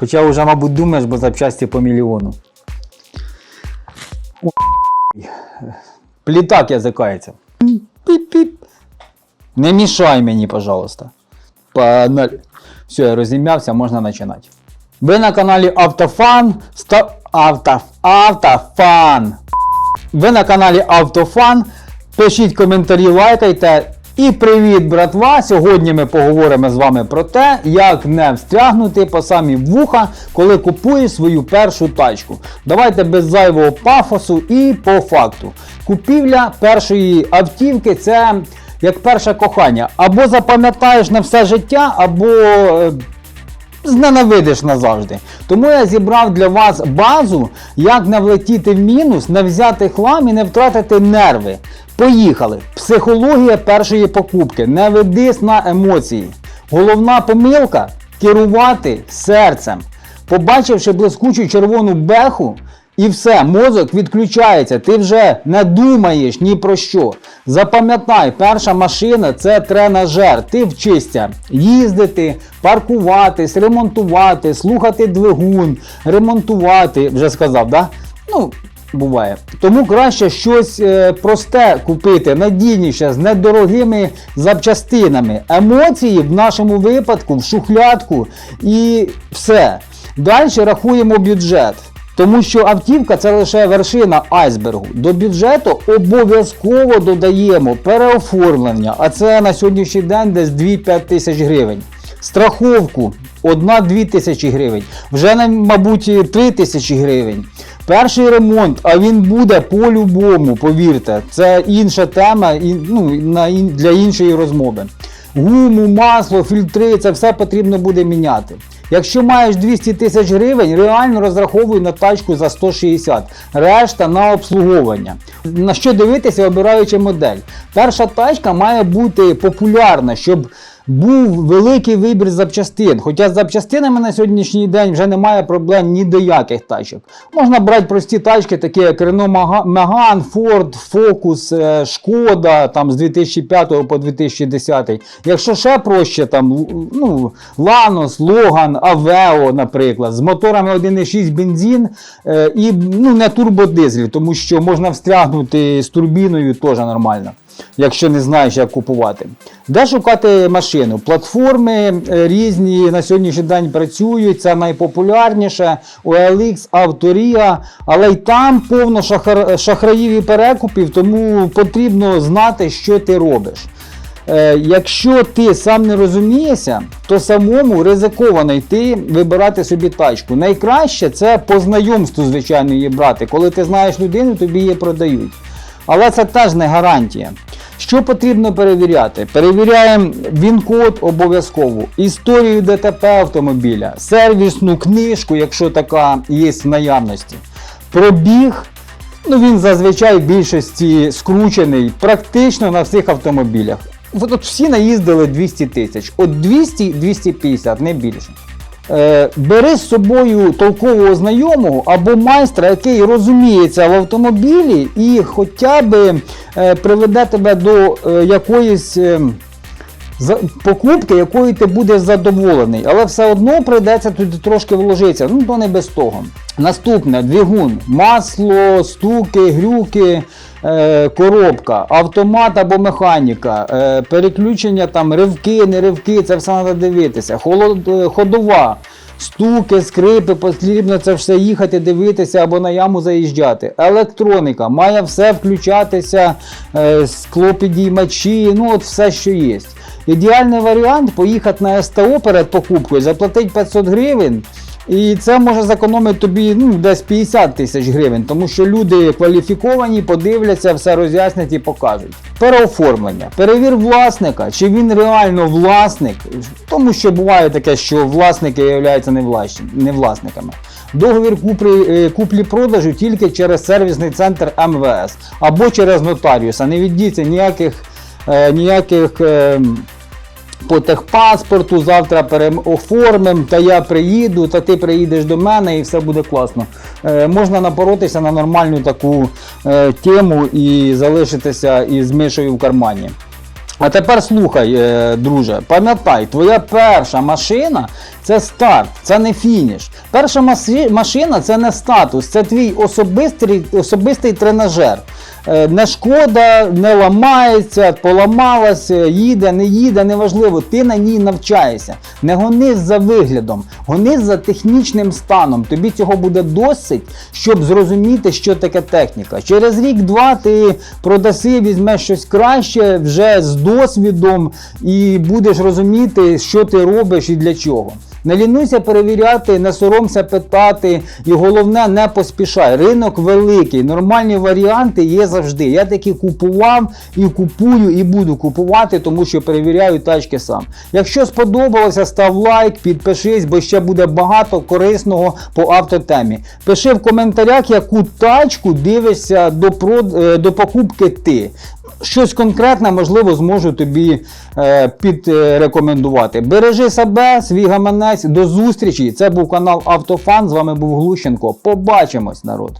Хоча вже, мабуть, думаєш, бо запчасті по мільйону. О, Плітак язикається. Піп-піп. Не мішай мені, пожалуйста. Погнали. Все, я розім'явся, можна починати. Ви на каналі Автофан. Ста... Авто... Автофан. Ви на каналі Автофан. Пишіть коментарі, лайкайте. І привіт, братва! Сьогодні ми поговоримо з вами про те, як не встрягнути по самі вуха, коли купуєш свою першу тачку. Давайте без зайвого пафосу і по факту. Купівля першої автівки це як перше кохання. Або запам'ятаєш на все життя, або е, зненавидиш назавжди. Тому я зібрав для вас базу, як не влетіти в мінус, не взяти хлам і не втратити нерви. Поїхали! Психологія першої покупки. Не ведись на емоції. Головна помилка керувати серцем. Побачивши блискучу червону беху, і все, мозок відключається, ти вже не думаєш ні про що. Запам'ятай, перша машина це тренажер. Ти вчишся їздити, паркуватись, ремонтувати, слухати двигун, ремонтувати. Вже сказав, да? Ну, буває. Тому краще щось е, просте купити, надійніше, з недорогими запчастинами. Емоції в нашому випадку в шухлядку і все. Далі рахуємо бюджет. Тому що автівка це лише вершина айсбергу. До бюджету обов'язково додаємо переоформлення, а це на сьогоднішній день десь 2-5 тисяч гривень. Страховку 1-2 тисячі гривень, вже мабуть 3 тисячі гривень. Перший ремонт, а він буде по-любому, повірте, це інша тема і, ну, на, для іншої розмови. Гуму, масло, фільтри, це все потрібно буде міняти. Якщо маєш 200 тисяч гривень, реально розраховуй на тачку за 160, решта на обслуговування. На що дивитися, обираючи модель. Перша тачка має бути популярна, щоб був великий вибір запчастин. Хоча з запчастинами на сьогоднішній день вже немає проблем ні до яких тачок. Можна брати прості тачки, такі як Renault Megane, Ford, Focus, е, Шкода там з 2005 по 2010. Якщо ще проще, там ну, Lanos, Logan, Aveo, наприклад, з моторами 1.6 бензин е, і ну, не турбодизель, тому що можна встрягнути з турбіною теж нормально якщо не знаєш, як купувати. Де шукати машину? Платформи е, різні на сьогоднішній день працюють, це найпопулярніше OLX, Авторія, але й там повно шахар- шахраїв і перекупів, тому потрібно знати, що ти робиш. Е, якщо ти сам не розумієшся, то самому ризиковано йти вибирати собі тачку. Найкраще це по знайомству, звичайно, її брати. Коли ти знаєш людину, тобі її продають. Але це теж не гарантія. Що потрібно перевіряти? Перевіряємо він-код обов'язково, історію ДТП автомобіля, сервісну книжку, якщо така є в наявності, пробіг. Ну він зазвичай в більшості скручений практично на всіх автомобілях. От от всі наїздили 200 тисяч. От 200-250, не більше. Е, бери з собою толкового знайомого або майстра, який розуміється в автомобілі і хоча б е, приведе тебе до е, якоїсь покупки, якою ти будеш задоволений. Але все одно прийдеться туди трошки вложитися. Ну, то не без того. Наступне двигун, масло, стуки, грюки, коробка, автомат або механіка, е, переключення там ривки, не ривки, це все треба дивитися. Е, ходова. Стуки, скрипи, потрібно це все їхати, дивитися або на яму заїжджати. Електроніка має все включатися, е, склопідіймачі, ну от все, що є. Ідеальний варіант поїхати на СТО перед покупкою, заплатити 500 гривень. І це може зекономити тобі ну, десь 50 тисяч гривень, тому що люди кваліфіковані, подивляться, все роз'яснять і покажуть. Переоформлення. Перевір власника, чи він реально власник, тому що буває таке, що власники являються не влас- не власниками. Договір е, куплі-продажу тільки через сервісний центр МВС або через нотаріуса. Не віддіться ніяких, е, ніяких е, по техпаспорту, завтра переоформимо, та я приїду, та ти приїдеш до мене і все буде класно. Е, можна напоротися на нормальну таку е, тему і залишитися із мишою в кармані. А тепер слухай, е, друже, пам'ятай, твоя перша машина це старт, це не фініш. Перша машина це не статус, це твій особистий, особистий тренажер. Е, Не шкода, не ламається, поламалася, їде, не їде, неважливо. Ти на ній навчаєшся. Не гонись за виглядом, гонись за технічним станом. Тобі цього буде досить, щоб зрозуміти, що таке техніка. Через рік-два ти продаси, візьмеш щось краще вже з досвідом і будеш розуміти, що ти робиш і для чого. Не лінуйся перевіряти, не соромся питати, і головне, не поспішай. Ринок великий, нормальні варіанти є завжди. Я такі купував і купую, і буду купувати, тому що перевіряю тачки сам. Якщо сподобалося, став лайк, підпишись, бо ще буде багато корисного по автотемі. Пиши в коментарях, яку тачку дивишся до, прод... е, до покупки ти. Щось конкретне, можливо, зможу тобі е, підрекомендувати. Бережи себе, свій гаманець. До зустрічі. Це був канал Автофан. З вами був Глущенко. Побачимось, народ.